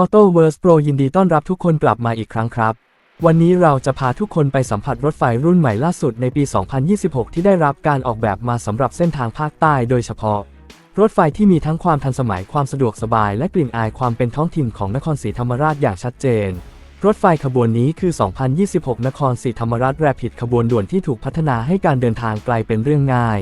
Auto w o r s Pro ยินดีต้อนรับทุกคนกลับมาอีกครั้งครับ วันนี้เราจะพาทุกคนไปสัมผัสรถไฟรุ่นใหม่ล่าสุดในปี 2026 ที่ได้รับการออกแบบมาสำหรับเส้นทางภาคใต้โดยเฉพาะ รถไฟที่มีทั้งความทันสมัยความสะดวกสบาย และกลิ่นอายความเป็นท้องถิ่นของนครศรีธรรมราชอย่างชัดเจน รถไฟขบวนนี้คือ 2026 นครศรีธรรมราชแรพิดขบวนด่วนที่ถูกพัฒนาให้การเดินทางไกลเป็นเรื่องง่าย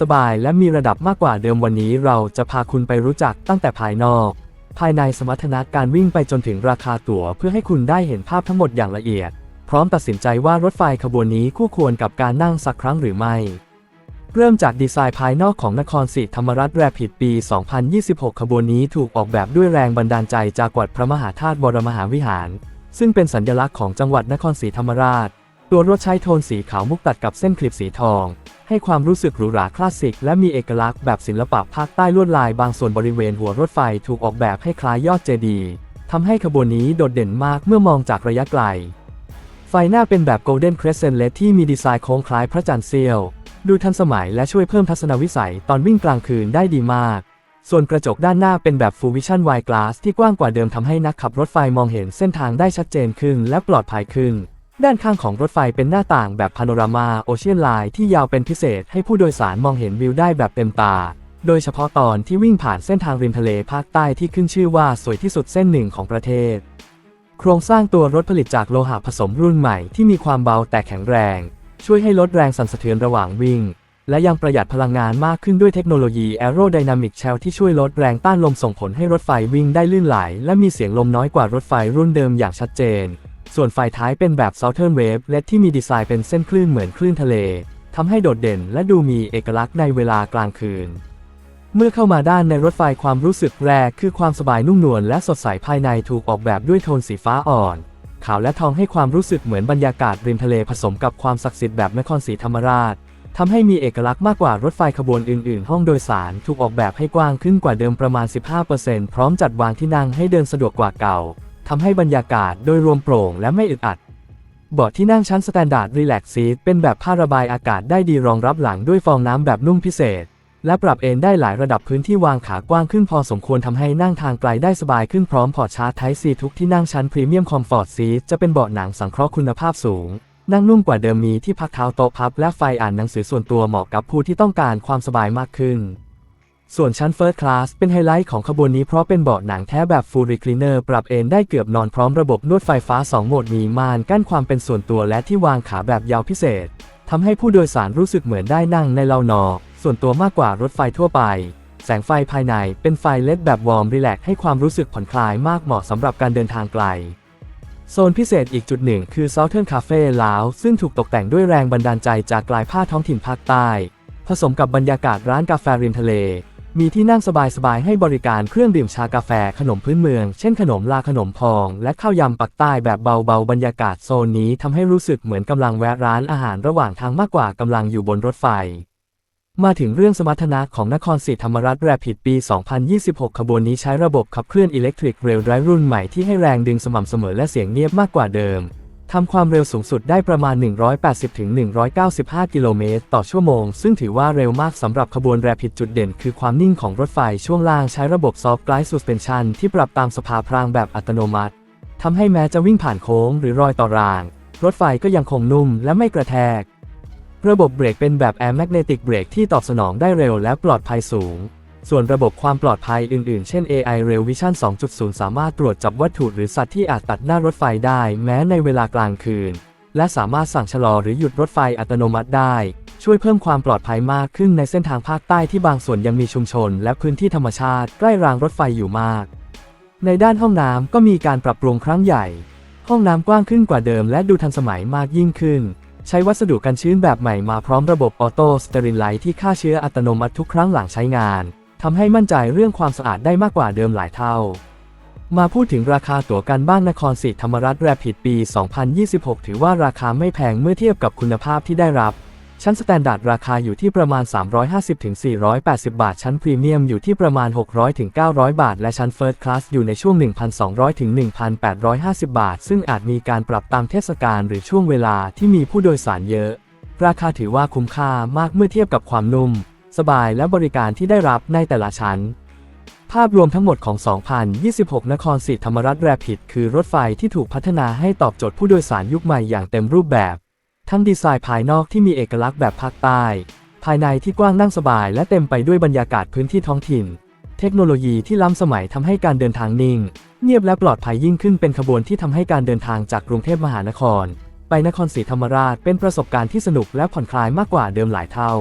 สบายและมีระดับมากกว่าเดิมวันนี้เราจะพาคุณไปรู้จักตั้งแต่ภายนอก ภายในสมรรถนะการวิ่งไปจนถึงราคาตั๋วเพื่อให้คุณได้เห็นภาพทั้งหมดอย่างละเอียด พร้อมตัดสินใจว่ารถไฟขบวนนี้คู่ควรกับการนั่งสักครั้งหรือไม่ เริ่มจากดีไซน์ภายนอกของนครศรีธรรมราชแรพิดปี 2026 ขบวนนี้ถูกออกแบบด้วยแรงบันดาลใจจากวัดพระมหาธาตุวรมหาวิหาร ซึ่งเป็นสัญลักษณ์ของจังหวัดนครศรีธรรมราช ตัวรถใช้โทนสีขาวมุกตัดกับเส้นคลิปสีทอง ให้ความรู้สึกหรูหราคลาสสิก และมีเอกลักษณ์แบบศิลปะภาคใต้ลวดลายบางส่วนบริเวณหัวรถไฟถูกออกแบบให้คล้ายยอดเจดีย์ทำให้ขบวนนี้โดดเด่นมากเมื่อมองจากระยะไกล ไฟหน้าเป็นแบบ Golden Crescent LED ที่มีดีไซน์โค้งคล้ายพระจันทร์เสี้ยว ดูทันสมัยและช่วยเพิ่มทัศนวิสัยตอนวิ่งกลางคืนได้ดีมาก ส่วนกระจกด้านหน้าเป็นแบบ Full Vision Wide Glass ที่กว้างกว่าเดิมทำให้นักขับรถไฟมองเห็นเส้นทางได้ชัดเจนขึ้นและปลอดภัยขึ้น ด้านข้างของรถไฟเป็นหน้าต่างแบบพาโนรามาโอเชียนไลน์ที่ยาวเป็นพิเศษให้ผู้โดยสารมองเห็นวิวได้แบบเต็มตา โดยเฉพาะตอนที่วิ่งผ่านเส้นทางริมทะเลภาคใต้ที่ขึ้นชื่อว่าสวยที่สุดเส้นหนึ่งของประเทศ โครงสร้างตัวรถผลิตจากโลหะผสมรุ่นใหม่ที่มีความเบาแต่แข็งแรง ช่วยให้ลดแรงสั่นสะเทือนระหว่างวิ่ง และยังประหยัดพลังงานมากขึ้นด้วยเทคโนโลยี Aerodynamic Shell ที่ช่วยลดแรงต้านลมส่งผลให้รถไฟวิ่งได้ลื่นไหล และมีเสียงลมน้อยกว่ารถไฟรุ่นเดิมอย่างชัดเจน ส่วนไฟท้ายเป็นแบบ Southern Wave LED ที่มีดีไซน์เป็นเส้นคลื่นเหมือนคลื่นทะเลทำให้โดดเด่นและดูมีเอกลักษณ์ในเวลากลางคืน เมื่อเข้ามาด้านในรถไฟความรู้สึกแรกคือความสบายนุ่มนวลและสดใสภายในถูกออกแบบด้วยโทนสีฟ้าอ่อน ขาวและทองให้ความรู้สึกเหมือนบรรยากาศริมทะเลผสมกับความศักดิ์สิทธิ์แบบนครศรีธรรมราชทำให้มีเอกลักษณ์มากกว่ารถไฟขบวนอื่น ๆ ห้องโดยสารถูกออกแบบให้กว้างขึ้นกว่าเดิมประมาณ 15%พร้อมจัดวางที่นั่งให้เดินสะดวกกว่าเก่า ทำให้บรรยากาศโดยรวมโปร่งและไม่อึดอัดเบาะที่นั่งชั้นสแตนดาร์ดรีแลกซีทเป็นแบบผ้าระบายอากาศได้ดีรองรับหลังด้วยฟองน้ำแบบนุ่มพิเศษ และปรับเอนได้หลายระดับพื้นที่วางขากว้างขึ้นพอสมควรทำให้นั่งทางไกลได้สบายขึ้นพร้อมพอร์ตชาร์จไทซีทุกที่นั่งชั้นพรีเมียมคอมฟอร์ตซีทจะเป็นเบาะหนังสังเคราะห์คุณภาพสูง นั่งนุ่มกว่าเดิมมีที่พักเท้าโต๊ะพับ และไฟอ่านหนังสือส่วนตัวเหมาะกับผู้ที่ต้องการความสบายมากขึ้น ส่วนชั้น First Class เป็นไฮไลท์ของขบวนนี้เพราะเป็นเบาะหนังแท้แบบ Full Recliner ปรับเอนได้เกือบนอนพร้อมระบบนวดไฟฟ้า 2 โหมดมีม่านกั้นความเป็นส่วนตัวและที่วางขาแบบยาวพิเศษทำให้ผู้โดยสารรู้สึกเหมือนได้นั่งในเลานอ ส่วนตัวมากกว่ารถไฟทั่วไป แสงไฟภายในเป็นไฟเลดแบบวอร์มรีแลกให้ความรู้สึกผ่อนคลายมากเหมาะสำหรับการเดินทางไกล โซนพิเศษอีกจุดหนึ่งคือ Southern Cafe Lounge ซึ่งถูกตกแต่งด้วยแรงบันดาลใจจากกลายผ้าท้องถิ่นภาคใต้ ผสมกับบรรยากาศร้านกาแฟริมทะเล มีที่นั่งสบายๆให้บริการเครื่องดื่มชากาแฟขนมพื้นเมือง เช่นขนมลาขนมพอง และข้าวยำปักใต้แบบเบาๆ บรรยากาศโซนนี้ทำให้รู้สึกเหมือนกำลังแวะร้านอาหารระหว่างทางมากกว่ากำลังอยู่บนรถไฟ มาถึงเรื่องสมรรถนะของนครศรีธรรมราชแรพิดปี 2026 ขบวนนี้ใช้ระบบขับเคลื่อนอิเล็กทริกเรลไดรุ่นใหม่ที่ให้แรงดึงสม่ำเสมอและเสียงเงียบมากกว่าเดิม ทำความเร็วสูงสุดได้ประมาณ 180-195 กิโลเมตรต่อชั่วโมง ซึ่งถือว่าเร็วมากสำหรับขบวนแรพิดจุดเด่น คือความนิ่งของรถไฟช่วงล่างใช้ระบบซอฟต์ไกด์ซูสเพนชันที่ปรับตามสภาพรางแบบอัตโนมัติทำให้แม้จะวิ่งผ่านโค้งหรือรอยต่อราง รถไฟก็ยังคงนุ่มและไม่กระแทก ระบบเบรกเป็นแบบ Air Magnetic Brake ที่ตอบสนองได้เร็วและปลอดภัยสูง ส่วนระบบความปลอดภัยอื่นๆ เช่น AI Rail Vision 2.0 สามารถตรวจจับวัตถุหรือสัตว์ที่อาจตัดหน้ารถไฟได้แม้ในเวลากลางคืน และสามารถสั่งชะลอหรือหยุดรถไฟอัตโนมัติได้ ช่วยเพิ่มความปลอดภัยมากขึ้นในเส้นทางภาคใต้ที่บางส่วนยังมีชุมชน และพื้นที่ธรรมชาติใกล้รางรถไฟอยู่มาก ในด้านห้องน้ำก็มีการปรับปรุงครั้งใหญ่ ห้องน้ำกว้างขึ้นกว่าเดิม และดูทันสมัยมากยิ่งขึ้นใช้วัสดุกันชื้นแบบใหม่มาพร้อมระบบออโต้สเตอรินไลท์ที่ฆ่าเชื้ออัตโนมัติทุกครั้งหลังใช้งาน ทำให้มั่นใจเรื่องความสะอาดได้มากกว่าเดิมหลายเท่า มาพูดถึงราคาตั๋วกันบ้างนครศรีธรรมราชแรพิดปี 2026 ถือว่าราคาไม่แพงเมื่อเทียบกับคุณภาพที่ได้รับ ชั้นสแตนดาร์ดราคาอยู่ที่ประมาณ 350-480 บาท ชั้นพรีเมียมอยู่ที่ประมาณ 600-900 บาท และชั้นเฟิร์สคลาสอยู่ในช่วง 1,200-1,850 บาท ซึ่งอาจมีการปรับตามเทศกาลหรือช่วงเวลาที่มีผู้โดยสารเยอะ ราคาถือว่าคุ้มค่ามากเมื่อเทียบกับความนุ่ม สบายและบริการที่ได้รับในแต่ละชั้น ภาพรวมทั้งหมดของ 2026 นครศรีธรรมราชแรพิดคือรถไฟที่ถูกพัฒนาให้ตอบโจทย์ผู้โดยสารยุคใหม่อย่างเต็มรูปแบบ ทั้งดีไซน์ภายนอกที่มีเอกลักษณ์แบบภาคใต้ ภายในที่กว้างนั่งสบายและเต็มไปด้วยบรรยากาศพื้นที่ท้องถิ่น เทคโนโลยีที่ล้ำสมัยทำให้การเดินทางนิ่ง เงียบและปลอดภัยยิ่งขึ้นเป็นขบวนที่ทำให้การเดินทางจากกรุงเทพมหานครไปนครศรีธรรมราชเป็นประสบการณ์ที่สนุกและผ่อนคลายมากกว่าเดิมหลายเท่า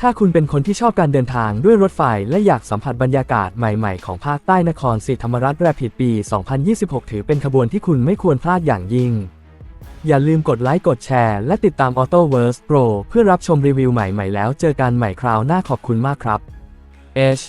ถ้าคุณเป็นคนที่ชอบการเดินทางด้วยรถไฟและอยากสัมผัสบรรยากาศใหม่ ๆ ของภาคใต้นครศรีธรรมราชแรพิดปี 2026 ถือเป็นขบวนที่คุณไม่ควรพลาดอย่างยิ่ง อย่าลืมกดไลค์ กดแชร์ และติดตาม AutoVerse Pro เพื่อรับชมรีวิวใหม่ ๆ แล้วเจอกันใหม่คราวหน้าขอบคุณมากครับ H